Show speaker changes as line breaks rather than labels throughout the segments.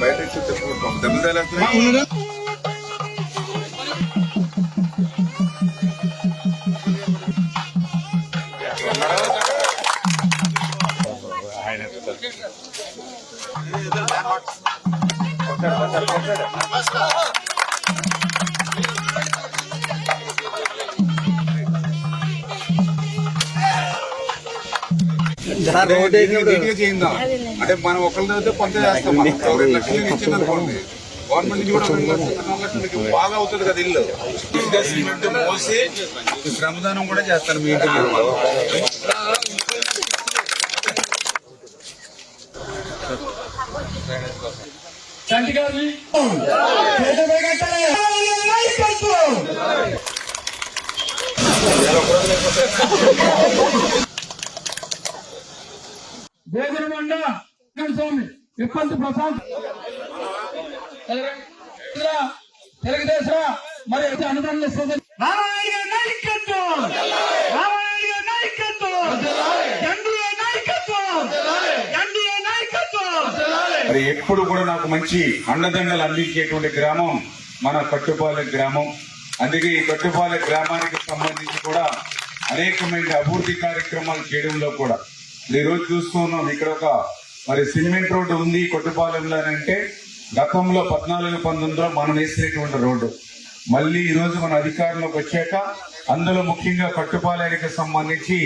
బయట దెబ్బలు తేలేస్తున్నాయి ఆయన నీట్గా చేయిందాం అంటే మనం ఒకళ్ళ అయితే కొంత చేస్తాం మనం. ఒక రెండు లక్షలు ఇచ్చింది అనుకోండి. గవర్నమెంట్ నుంచి కూడా రెండు లక్షలు నాలుగు లక్షలకి బాగా అవుతుంది కదా ఇల్లు. ఇసుక సిమెంట్ మోసి శ్రమదానం కూడా చేస్తాను మీ ఇంటికి.
చంటి గారిని వేగులమండ స్వామి. విప్పంతి ప్రశాంత్ తెలుగుదేశం మరి అయితే అనుదానం ఇస్తుంది రామాయ నాయకత్వం! రామాయ నాయకత్వం! ఎన్డీఏ నాయకత్వం! ఎన్డీఏ నాయకత్వం!
మరి ఎప్పుడు కూడా నాకు మంచి అండదండలు అందించేటువంటి గ్రామం మన కట్టుపాలె గ్రామం. అందుకే ఈ కట్టుపాలె గ్రామానికి సంబంధించి కూడా అనేకమైన అభివృద్ధి కార్యక్రమాలు చేయడంలో కూడా ఈ రోజు చూస్తున్నాం ఇక్కడ ఒక మరి సిమెంట్ రోడ్డు ఉంది కొట్టుపాలెంలో అని అంటే గతంలో పద్నాలుగు పంతొమ్మిదిలో మనం వేసినటువంటి రోడ్డు. మళ్ళీ ఈరోజు మన అధికారంలోకి వచ్చాక అందులో ముఖ్యంగా కట్టుపాలెనికి సంబంధించి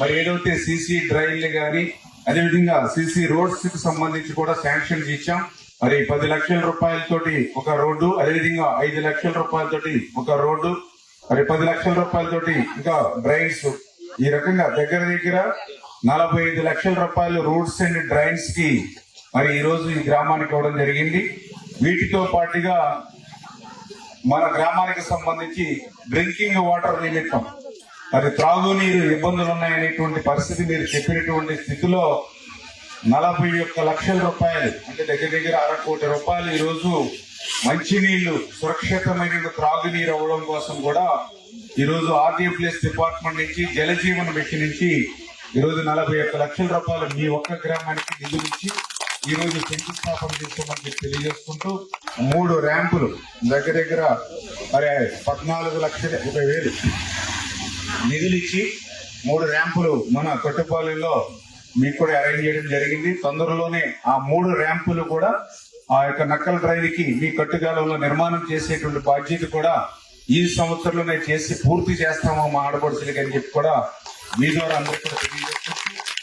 మరి ఏదైతే సీసీ డ్రైన్లు కానీ అదేవిధంగా సీసీ రోడ్స్కి సంబంధించి కూడా శాంక్షన్స్ ఇచ్చాం. మరి పది లక్షల రూపాయలతోటి ఒక రోడ్డు అదేవిధంగా ఐదు లక్షల రూపాయలతోటి ఒక రోడ్డు మరి పది లక్షల రూపాయలతోటి ఇంకా డ్రైన్స్. ఈ రకంగా దగ్గర దగ్గర నలభై ఐదు లక్షల రూపాయలు రూట్స్ అండ్ డ్రైన్స్కి మరి ఈరోజు ఈ గ్రామానికి ఇవ్వడం జరిగింది. వీటితో పాటుగా మన గ్రామానికి సంబంధించి డ్రింకింగ్ వాటర్ నిమిత్తం మరి త్రాగునీరు ఇబ్బందులు ఉన్నాయనేటువంటి పరిస్థితి మీరు చెప్పినటువంటి స్థితిలో నలభై ఒక్క లక్షల రూపాయలు అంటే దగ్గర దగ్గర అర కోటి రూపాయలు ఈరోజు మంచినీళ్ళు సురక్షితమైన త్రాగునీరు అవ్వడం కోసం కూడా ఈరోజు ఆర్డీఎఫ్ఎస్ డిపార్ట్మెంట్ నుంచి జలజీవన మిషన్ నుంచి ఈ రోజు నలభై ఒక్క లక్షల రూపాయలు మీ ఒక్క గ్రామానికి నిధులు ఇచ్చి ఈ రోజు శంకుస్థాపన చేస్తామని చెప్పి తెలియజేసుకుంటూ మూడు ర్యాంపులు దగ్గర దగ్గర మరి పద్నాలుగు లక్షల ఇరవై వేలు నిధులు ఇచ్చి మూడు ర్యాంపులు మన కొట్టుపాలెంలో మీకు కూడా అరేంజ్ చేయడం జరిగింది. తొందరలోనే ఆ మూడు ర్యాంపులు కూడా ఆ యొక్క నక్కల డ్రైవ్కి మీ కట్టుగాలంలో నిర్మాణం చేసేటువంటి బాధ్యత కూడా ఈ సంవత్సరంలోనే చేసి పూర్తి చేస్తాము మా ఆడపడుచులకి అని చెప్పి కూడా మీ ద్వారా అందరికీ కూడా తెలియజేస్తున్నాం